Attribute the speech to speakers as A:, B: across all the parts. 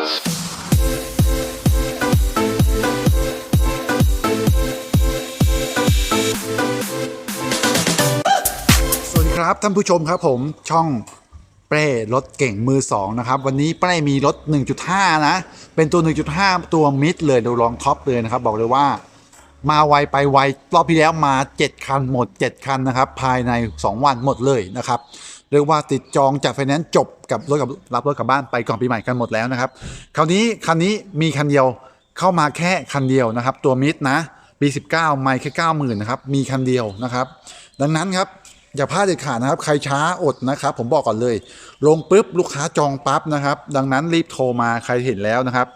A: สวัสดีครับท่านผู้ชมครับผมช่องเป้รถเก่งมือ 2 นะครับ วันนี้เป้มีรถ 1.5 นะ เป็นตัว 1.5 ตัวมิดเลยดูลองท็อปเลยนะครับ บอกเลยว่ามาไวไปไวรอบที่แล้วมา 7 คันหมด 7 คันนะครับ ภายใน 2 วันหมดเลยนะครับ เรียกว่าติดจองจากไฟแนนซ์จบกับรถกับรับรถกลับบ้านไปก่อนปีใหม่กันหมดแล้วนะครับคราวนี้คันนี้มีคันเดียวเข้ามาแค่คันเดียวนะครับ ตัวมิดนะปี19 ไม่แค่90,000นะครับมีคันเดียวนะครับ ดังนั้นครับอย่าพลาดเด็ดขาดนะครับ ใครช้าอดนะครับ ผมบอกก่อนเลย ลงปุ๊บลูกค้าจองปั๊บนะครับ ดังนั้นรีบโทรมาใครเห็นแล้วนะครับ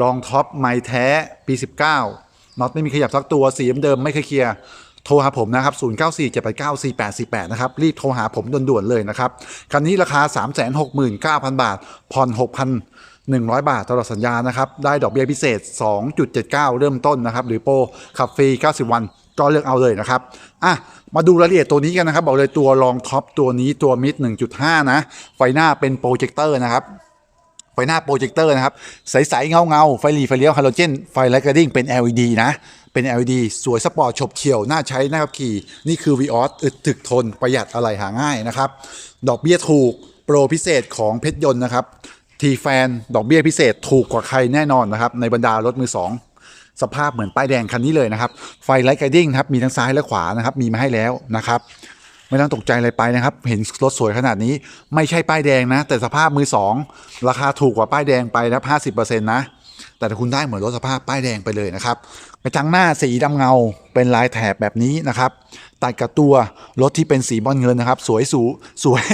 A: ลองท็อปไม้แท้ปี 19น็อตไม่มีขยับสักตัวสีเดิมไม่เคยเคลียร์ โทรหาผมนะครับ 0 9 4 7 8 9 4 8 4 8 นะครับ รีบโทรหาผมด่วนๆเลยนะครับ คันนี้ราคา 369,000 บาท ผ่อน 6,100 บาทตลอดสัญญานะครับ ได้ดอกเบี้ยพิเศษ 2.79 เริ่มต้นนะครับ หรือโปรขับฟรี 90 วันก็เลือกเอาเลยนะครับ อะ มาดูรายละเอียดตัวนี้กันนะครับ บอกเลยตัวรองท็อปตัวนี้ตัวมิด 1.5 นะ ไฟหน้าเป็นโปรเจคเตอร์นะครับ ไฟหน้าโปรเจคเตอร์นะครับ ใสๆเงาเงาๆไฟหลีไฟเลี้ยวฮาโลเจน ไฟไลท์กระดิ่งเป็น LED นะ เป็น LED สวยสปอร์ตฉบเฉี่ยว น่าใช้น่าขับขี่ นี่คือ v ีออสอึดถึกทนประหยัดอะไรหาง่ายนะครับ ดอกเบี้ยถูก โปรพิเศษของเพชรยนต์นะครับทีแฟนดอกเบี้ยพิเศษถูกกว่าใครแน่นอนนะครับ ในบรรดารถมือสองสภาพเหมือนป้ายแดงคันนี้เลยนะครับ ไฟไลท์ไกดิ้งครับ มีทั้งซ้ายและขวานะครับ มีมาให้แล้วนะครับไม่ต้องตกใจอะไรไปนะครับ เห็นรถสวยขนาดนี้ ไม่ใช่ป้ายแดงนะ แต่สภาพมือสองราคาถูกกว่าป้ายแดงไปนะครับห้าสิบเปอร์เซ็นต์นะ แต่ถ้าคุณได้เหมือนรถสภาพป้ายแดงไปเลยนะครับ กระจังหน้าสีดำเงาเป็นลายแถบแบบนี้นะครับ ตัดกับตัวรถที่เป็นสีบอลเงินนะครับ สวยสูสวย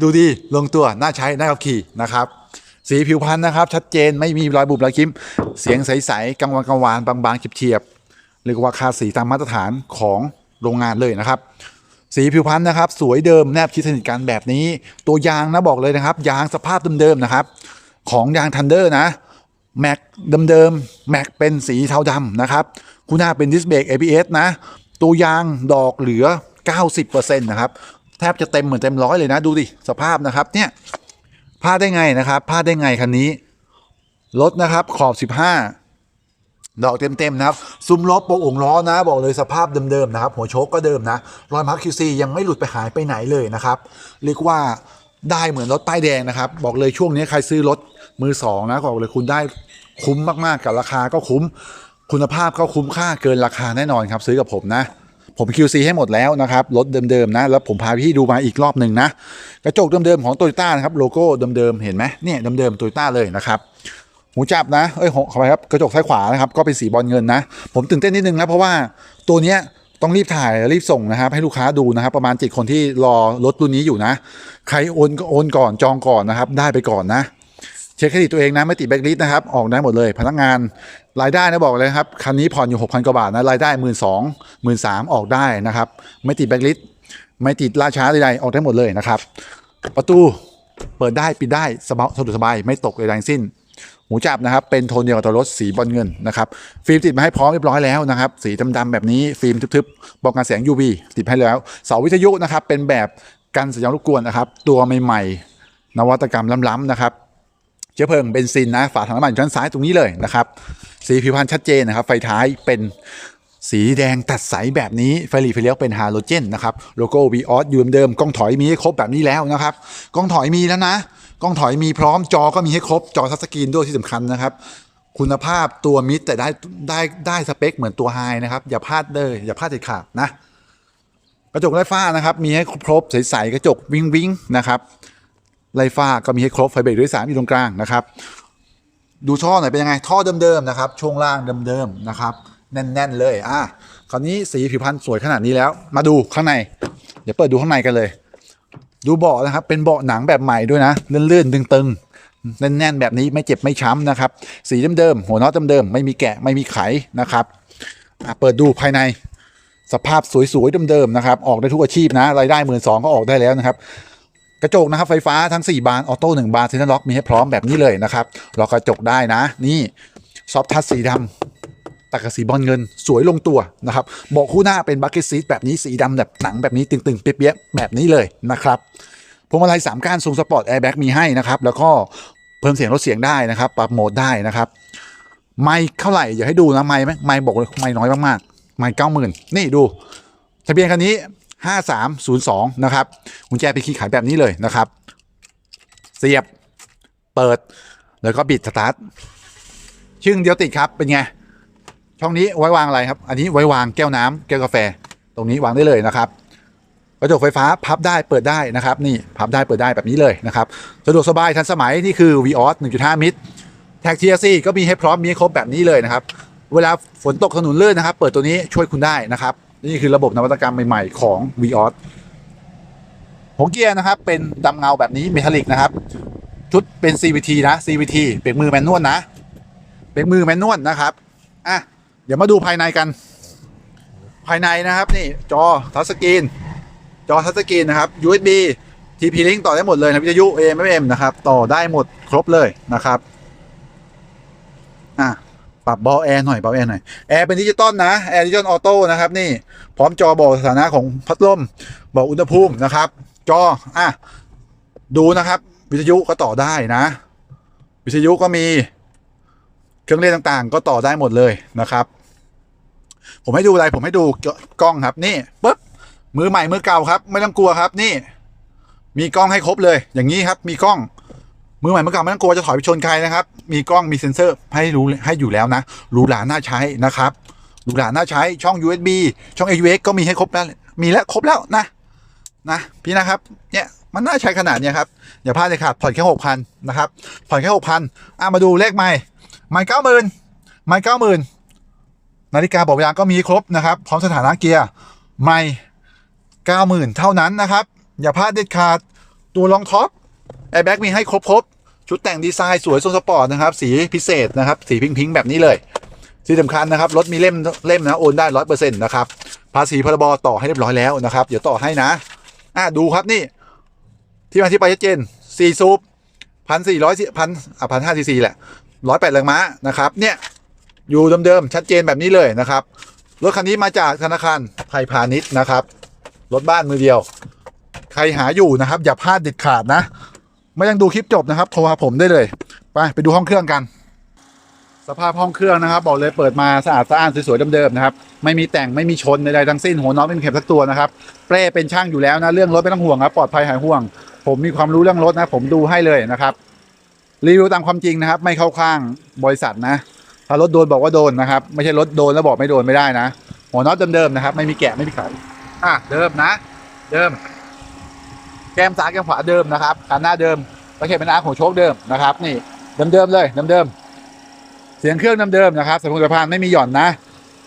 A: ดูดีลงตัว น่าใช้ น่าขับขี่นะครับ สีผิวพรรณนะครับ ชัดเจนไม่มีรอยบุบรอยคิ้ม เสียงใสๆกังวานกังวานบางๆเฉียบๆเรียกว่าคาสีตามมาตรฐานของโรงงานเลยนะครับสีผิวพรรณนะครับ สวยเดิมแนบชิดสนิทกันแบบนี้ ตัวยางนะบอกเลยนะครับ ยางสภาพเดิมๆนะครับ ของยางทันเดอร์นะ แม็กเดิมๆแม็กเป็นสีเทาดำนะครับคู่หน้าเป็นดิสเบรก ABS นะ ตัวยางดอกเหลือ 90%นะครับ แทบจะเต็มเหมือนเต็มร้อยเลยนะ ดูดิ สภาพนะครับเนี่ยพลาดได้ไงนะครับพลาดได้ไงคันนี้รถนะครับขอบ 15 ดอกเต็มๆนะครับ ซุ้มล้อโป่งล้อนะ บอกเลยสภาพเดิมๆนะครับ หัวโชคก็เดิมนะรอยมาร์คคิวซียังไม่หลุดไปหายไปไหนเลยนะครับเรียกว่าได้เหมือนรถป้ายแดงนะครับ บอกเลยช่วงนี้ใครซื้อรถมือสองนะบอกเลยคุณได้ คุ้มมากๆกับราคาก็คุ้ม คุณภาพก็คุ้มค่าเกินราคาแน่นอนครับ ซื้อกับผมนะ ผม QC ให้หมดแล้วนะครับรถเดิมๆนะ แล้วผมพาพี่ดูมาอีกรอบหนึ่งนะ กระจกเดิมๆของโตโยต้านะครับโลโก้เดิมๆเห็นไหมเนี่ยเดิมๆโตโยต้าเลยนะครับหูจับนะ เอ้ยขอไปครับ กระจกซ้ายขวานะครับ ก็เป็นสีบอลเงินนะ ผมตื่นเต้นนิดนึงนะ เพราะว่าตัวเนี้ยต้องรีบถ่ายรีบส่งนะครับ ให้ลูกค้าดูนะครับ ประมาณจ็ดคนที่รอรถรุ่นนี้อยู่นะ ใครโอนก็โอนก่อนจองก่อนนะครับ ได้ไปก่อนนะ เช็คเครดิตตัวเองนะไม่ติดแบล็คลิสต์นะครับ ออกได้หมดเลยพนักงานรายได้นะบอกเลยครับคันนี้ผ่อนอยู่ 6,000 กว่าบาทนะรายได้ 1 2 0 0 0 1 3 0 0 0ออกได้นะครับ ไม่ติดแบล็คลิสต์ไม่ติดล่าช้าใดๆออกได้หมดเลยนะครับ ประตูเปิดได้ปิดได้สบายสะดวกสบายไม่ตกเลยทั้งสิ้นหูจับนะครับเป็นโทนเดียวกับตัวรถสีบอลเงินนะครับฟิล์มติดมาให้พร้อมเรียบร้อยแล้วนะครับสีดำๆแบบนี้ฟิล์มทึบๆป้องกันแสง UV ติดให้แล้วเสาวิทยุนะครับเป็นแบบกันสัญญาณรบกวนนะครับ ตัวใหม่ๆ นวัตกรรมล้ำๆนะครับ ชื้อเพลิงเบนซินนะฝาถังน้ำมันอยู่ด้านซ้ายตรงนี้เลยนะครับ สีผิวพรรณชัดเจนนะครับ ไฟท้ายเป็นสีแดงตัดใสแบบนี้ ไฟหลีไฟเลี้ยวเป็นฮาโลเจนนะครับ โลโก้ v ีออสอยู่เดิมกล้องถอยมีให้ครบแบบนี้แล้วนะครับ กล้องถอยมีแล้วนะ กล้องถอยมีพร้อมจอก็มีให้ครบ จอทัชสกรีนด้วยที่สำคัญนะครับ คุณภาพตัวมิดแต่ได้ได้ได้สเปคเหมือนตัวไฮนะครับ อย่าพลาดเลยอย่าพลาดเด็ดขาดนะ กระจกไร้ฝ้านะครับ มีให้ครบใสๆกระจกวิงวิงนะครับ ไร้ฝ้าก็มีให้ครบไฟเบรกด้วยสามอยู่ตรงกลางนะครับ ดูท่อหน่อยเป็นยังไงท่อเดิมๆนะครับ ช่วงล่างเดิมๆนะครับ แน่นๆเลยอะคราวนี้สีผิวพรรณสวยขนาดนี้แล้ว มาดูข้างใน เดี๋ยวเปิดดูข้างในกันเลย ดูเบาะนะครับ เป็นเบาะหนังแบบใหม่ด้วยนะเลื่นๆตึงๆ แน่นๆแบบนี้ไม่เจ็บไม่ช้ำนะครับ สีเดิมๆหัวน็อตเดิมๆไม่มีแกะไม่มีไขนะครับเปิดดูภายในสภาพสวยๆเดิมๆนะครับ ออกได้ทุกอาชีพนะรายได้หมื่นสองก็ออกได้แล้วนะครับ กระจกนะครับไฟฟ้าทั้ง 4 บานออโต้1บานเซนเตอร์ล็อกมีให้พร้อมแบบนี้เลยนะครับล็อกกระจกได้นะ นี่ซอฟทัชสีดำตักกับสีบอลเงินสวยลงตัวนะครับเบาะคู่หน้าเป็นบัคเก็ตซีทแบบนี้สีดำแบบหนังแบบนี้ตึงๆ เปี้ยๆแบบนี้เลยนะครับพวงมาลัย3ก้านทรงสปอร์ตแอร์แบ็กมีให้นะครับแล้วก็เพิ่มเสียงลดเสียงได้นะครับปรับโหมดได้นะครับไม่เท่าไหร่อย่าให้ดูนะไม่ไหมไม่บอกเลยไม่น้อยมากๆไม่เก้าหมื่นนี่ดู ทะเบียนคันนี้ 5302 นะครับกุญแจไปคีย์ขายแบบนี้เลยนะครับ เสียบเปิด แล้วก็บิดสตาร์ทชึ่งเดียวติดครับเป็นไง ช่องนี้ไว้วางอะไรครับ อันนี้ไว้วางแก้วน้ำแก้วกาแฟ ตรงนี้วางได้เลยนะครับกระจกไฟฟ้าพับได้เปิดได้นะครับ นี่พับได้เปิดได้แบบนี้เลยนะครับสะดวกสบายทันสมัยนี่คือ Vios 1.5 มิตรแท็ก TRC ก็มีให้พร้อมมีครบแบบนี้เลยนะครับ เวลาฝนตกถนนลื่นนะครับ เปิดตัวนี้ช่วยคุณได้นะครับ นี่คือระบบนวัตกรรมใหม่ ๆ ของ Vios หัวเกียร์นะครับ เป็นดำเงาแบบนี้เมทัลลิกนะครับ ชุดเป็น CVT นะ CVT เบรกมือแมนนวลนะเบรกมือแมนนวลนะครับอะเดี๋ยวมาดูภายในกัน ภายในนะครับนี่จอทัชสกรีนจอทัชสกรีนนะครับ USB TP Link ต่อได้หมดเลยนะวิทยุ AM FM นะครับ ต่อได้หมดครบเลยนะครับอะ ปรับเบาแอร์หน่อยเบาแอร์หน่อยแอร์เป็นดิจิตอลนะแอร์ดิจิตอลออโต้นะครับนี่พร้อมจอบอกสถานะของพัดลมบอกอุณหภูมินะครับ จออะดูนะครับ วิทยุก็ต่อได้นะ วิทยุก็มีเครื่องเล่นต่างๆ ก็ต่อได้หมดเลยนะครับ ผมให้ดูอะไรผมให้ดูกล้องครับนี่ปึ๊บมือใหม่มือเก่าครับ ไม่ต้องกลัวครับนี่ มีกล้องให้ครบเลย อย่างนี้ครับมีกล้อง มือใหม่มือเก่าไม่ต้องกลัวจะถอยไปชนใครนะครับ มีกล้องมีเซ็นเซอร์ให้รู้ให้อยู่แล้วนะหรูหราน่าใช้นะครับหรูหราน่าใช้ช่อง USB ช่อง AUX ก็มีให้ครบแล้ว มีแล้วครบแล้วนะนะพี่นะครับเนี่ยมันน่าใช้ขนาดเนี้ยครับอย่าพลาดเลยครับผ่อนแค่หกพันนะครับผ่อนแค่หกพันอะมาดูเลขใหม่ไม่เก้าหมื่นไม่เก้าหมื่นนาฬิกาบอกเวลาก็มีครบนะครับ พร้อมสถานะเกียร์ไม่เก้าหมื่นเท่านั้นนะครับ อย่าพลาดเด็ดขาดตัวรองท็อป แอร์แบ็กมีให้ครบครบชุดแต่งดีไซน์สวยทรงสปอร์ตนะครับ สีพิเศษนะครับ สีพิงพิงแบบนี้เลยที่สำคัญนะครับ รถมีเล่มเล่มนะโอนได้ร้อยเปอร์เซ็นต์นะครับ ภาษีพรบต่อให้เรียบร้อยแล้วนะครับ เดี๋ยวต่อให้นะอะดูครับนี่ ที่มาที่ไปชัดเจนสี่ซูปพันสี่ร้อยพันอะพันห้าซีซีแหละร้อยแปดแรงม้านะครับ เนี่ยอยู่เดิมๆชัดเจนแบบนี้เลยนะครับ รถคันนี้มาจากธนาคารไทยพาณิชย์นะครับ รถบ้านมือเดียว ใครหาอยู่นะครับ อย่าพลาดเด็ดขาดนะ ไม่ต้องดูคลิปจบนะครับโทรหาผมได้เลย ไปไปดูห้องเครื่องกัน สภาพห้องเครื่องนะครับ บอกเลยเปิดมาสะอาดสะอ้านสวยๆเดิมๆนะครับไม่มีแต่งไม่มีชนใดๆทั้งสิ้นหัวน็อตไม่มีเข็มสักตัวนะครับเป้เป็นช่างอยู่แล้วนะเรื่องรถไม่ต้องห่วงครับปลอดภัยหายห่วง ผมมีความรู้เรื่องรถนะ ผมดูให้เลยนะครับรีวิวตามความจริงนะครับ ไม่เข้าข้างบริษัทนะ ถ้ารถโดนบอกว่าโดนนะครับ ไม่ใช่รถโดนแล้วบอกไม่โดนไม่ได้นะหัวน็อตเดิมๆนะครับ ไม่มีแกะไม่มีไขอะเดิมนะ เดิม แก้มซ้ายแก้มขวาเดิมนะครับคันหน้าเดิมตะเข็บเป็นอาร์ของโชคเดิมนะครับ นี่เดิมๆเลยเดิมๆเสียงเครื่องเดิมๆนะครับสมุนไพรไม่มีหย่อนนะ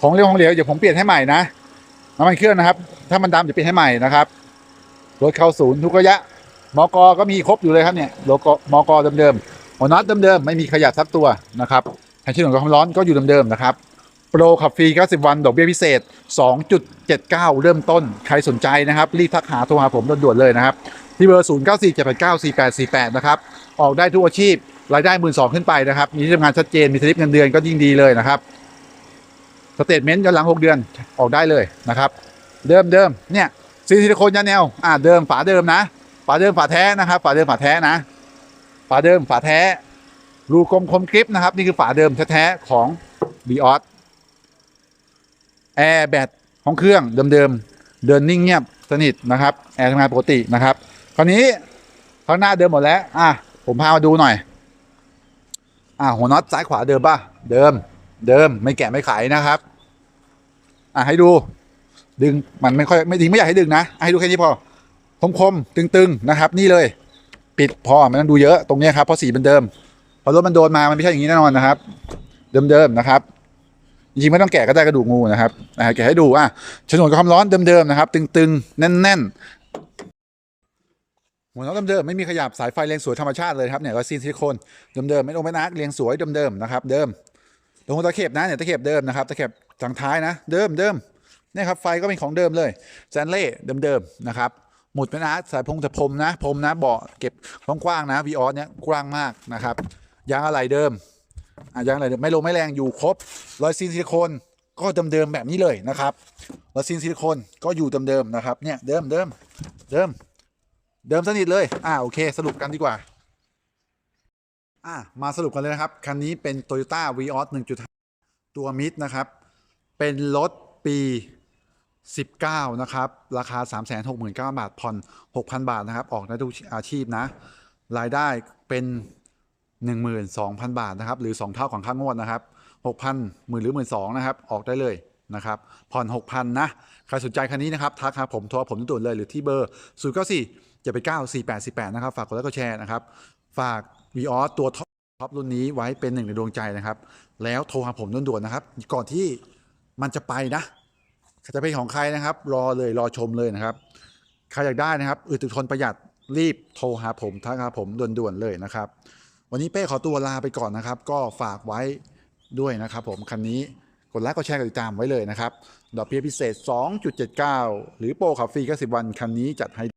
A: ของเร็วของเหลวเดี๋ยวผมเปลี่ยนให้ใหม่นะน้ำมันเครื่องนะครับ ถ้ามันดำจะเปลี่ยนให้ใหม่นะครับรถเข้าศูนย์ทุกระยะมกก็มีครบอยู่เลยครับเนี่ยโลโก้มกเดิมๆหัวน็อตเดิมๆไม่มีขยับสักตัวนะครับแผงชิ้นของความร้อนก็อยู่เดิมๆนะครับโปรขับฟรี 90 วัน ดอกเบี้ยพิเศษ 2.79 เริ่มต้น ใครสนใจนะครับ รีบทักหาโทรหาผมด่วนๆเลยนะครับ ที่เบอร์ 0 9 4 7 8 9 4 8 4 8 นะครับ ออกได้ทุกอาชีพ รายได้หมื่นสองขึ้นไปนะครับ มีที่ทำงานชัดเจน มีสลิปเงินเดือนก็ยิ่งดีเลยนะครับ สเตทเมนต์ย้อนหลัง 6 เดือน ออกได้เลยนะครับ เดิมเดิมเนี่ยซีซิลิโคนยาแนว อ่า เดิมฝาเดิมนะ ฝาเดิมฝาแท้นะครับ ฝาเดิมฝาแท้นะ ฝาเดิมฝาแท้ รูกลมคมกริปนะครับ นี่คือฝาเดิมแท้ๆของ b ีออสแอร์แบตของเครื่องเดิมๆเดินนิ่งเงียบสนิทนะครับ แอร์ทำงานปกตินะครับ คราวนี้ข้างหน้าเดิมหมดแล้ว อะ ผมพามาดูหน่อย อะหัวน็อตซ้ายขวาเดิมป่ะ เดิม เดิม ไม่แกะไม่ไขนะครับ อะให้ดู ดึงมันไม่ค่อยไม่ดึงไม่อยากให้ดึงนะให้ดูแค่นี้พอ คมคมๆตึงๆนะครับ นี่เลย ปิดพอไม่ต้องดูเยอะตรงเนี้ยครับเพราะสีมันเดิมพอรถมันโดนมามันไม่ใช่อย่างนี้แน่นอนนะครับ เดิมๆนะครับจริงๆไม่ต้องแกะก็ได้กระดูกงูนะครับอะแกะให้ดูอะฉนวนกับความร้อนเดิมๆนะครับ ตึงๆแน่นๆ หัวน็อตเดิมๆไม่มีขยับสายไฟเรียงสวยธรรมชาติเลยครับเนี่ยก็ซีนซิลิโคนเดิมๆไม่ลงไม่นักเรียงสวยเดิมๆนะครับเดิมตรงหัวตะเข็บนะเนี่ยตะเข็บเดิมนะครับตะเข็บทางท้ายนะเดิมเดิมเนี่ยครับไฟก็เป็นของเดิมเลยแซนเล่เดิมๆนะครับหมุดไม่นักสายพงแต่พรมนะพรมนะเบาะเก็บกว้างๆนะวีออสเนี่ยกว้างมากนะครับยางอะไรเดิมอะยางอะไรเดิมไม่ลงไม่แรงอยู่ครบรอยซีนซิลิโคนก็เดิมๆแบบนี้เลยนะครับรอยซีนซิลิโคนก็อยู่เดิมๆนะครับเนี่ยเดิมเดิมเดิม เดิมสนิทเลยอ่าโอเค สรุปกันดีกว่าอะมาสรุปกันเลยนะครับ คันนี้เป็น Toyota Vios 1.5 ตัวมิดนะครับ เป็นรถปี 19 นะครับ ราคา 369,000 บาท ผ่อน 6,000 บาทนะครับ ออกได้ทุกอาชีพนะ รายได้เป็น 12,000 บาทนะครับ หรือ 2 เท่าของค่างวดนะครับ 6,000หมื่นหรือ12,000นะครับ ออกได้เลยนะครับ ผ่อน 6,000 นะ ใครสนใจคันนี้นะครับ ทักหาผมโทรผมด่วนเลยหรือที่เบอร์ 094 789 4848 นะครับ ฝากกดไลค์กดแชร์นะครับ ฝาก v ีออสตัวท็อปรุ่นนี้ไว้เป็นหนึ่งในดวงใจนะครับ แล้วโทรหาผมด่วนๆนะครับ ก่อนที่มันจะไปนะจะเป็นของใครนะครับ รอเลยรอชมเลยนะครับ ใครอยากได้นะครับอึดทนประหยัดรีบโทรหาผมทักหาผมด่วนๆเลยนะครับ วันนี้เป้ขอตัวลาไปก่อนนะครับ ก็ฝากไว้ด้วยนะครับผมคันนี้กดไลค์กดแชร์กดติดตามไว้เลยนะครับ ดอกเบี้ยพิเศษ 2.79 หรือโปรขับฟรี90วัน คันนี้จัดให้